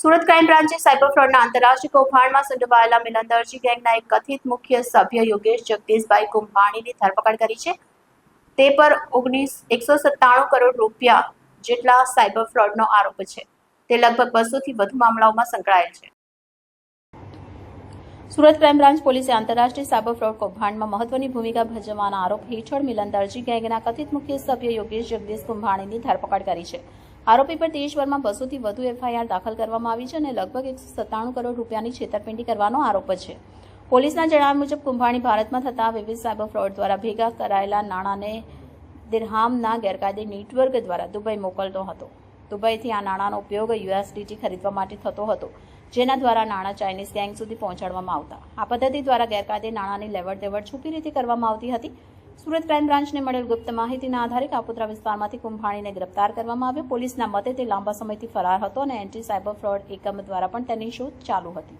Surat crime બ્રાન્ચે cyber ફ્રોડના આંતરરાષ્ટ્રીય કૌભાંડમાં સંડોવાયેલા મિલનદરજી ગેંગના એક કથિત મુખ્ય સભ્ય યોગેશ જગદીશભાઈ કુંભાણીની ધરપકડ કરી છે. તે પર ઓગણીસ, એકસો સત્તાણું કરોડ રૂપિયા જેટલા સાયબર ફ્રોડનો આરોપ છે. તે લગભગ બસોથી વધુ મામલાઓમાં સંકળાયેલ છે. સુરત ક્રાઇમ બ્રાન્ચ પોલીસે આંતરરાષ્ટ્રીય સાયબર ફ્રોડ કૌભાંડમાં મહત્વની ભૂમિકા ભજવવાના આરોપ હેઠળ મિલન દરજી ગેંગના કથિત મુખ્ય સભ્ય યોગેશ જગદીશ કુંભાણીની ધરપકડ કરી છે. આરોપી પર દેશભરમાં બસોથી વધુ એફઆઈઆર દાખલ કરવામાં આવી છે અને લગભગ એકસો સત્તાણું કરોડ રૂપિયાની છેતરપિંડી કરવાનો આરોપ છે. પોલીસના જણાવ્યા મુજબ કુંભાણી ભારતમાં થતા વિવિધ સાયબર ફ્રોડ દ્વારા ભેગા કરાયેલા નાણાંને દિરહામના ગેરકાયદે નેટવર્ક દ્વારા દુબઈ મોકલતો હતો. દુબઈથી આ નાણાંનો ઉપયોગ યુએસડીટી ખરીદવા માટે થતો હતો, જેના દ્વારા નાણાં ચાઇનીઝ ગેંગ સુધી પહોંચાડવામાં આવતા. આ પદ્ધતિ દ્વારા ગેરકાયદે નાણાંની લેવડ દેવડ છુપી રીતે કરવામાં આવતી હતી. સુરત ક્રાઇમ બ્રાન્ચને મળેલ ગુપ્ત માહિતીના આધારે કાપોદ્રા વિસ્તારમાંથી કુંભાણીને ગ્રેપ્તાર કરવામાં આવ્યો. પોલીસના મતે તે લાંબા સમયથી ફરાર હતો અને એન્ટી સાયબર ફ્રોડ એકમ દ્વારા પણ તેની શોધ ચાલુ હતી.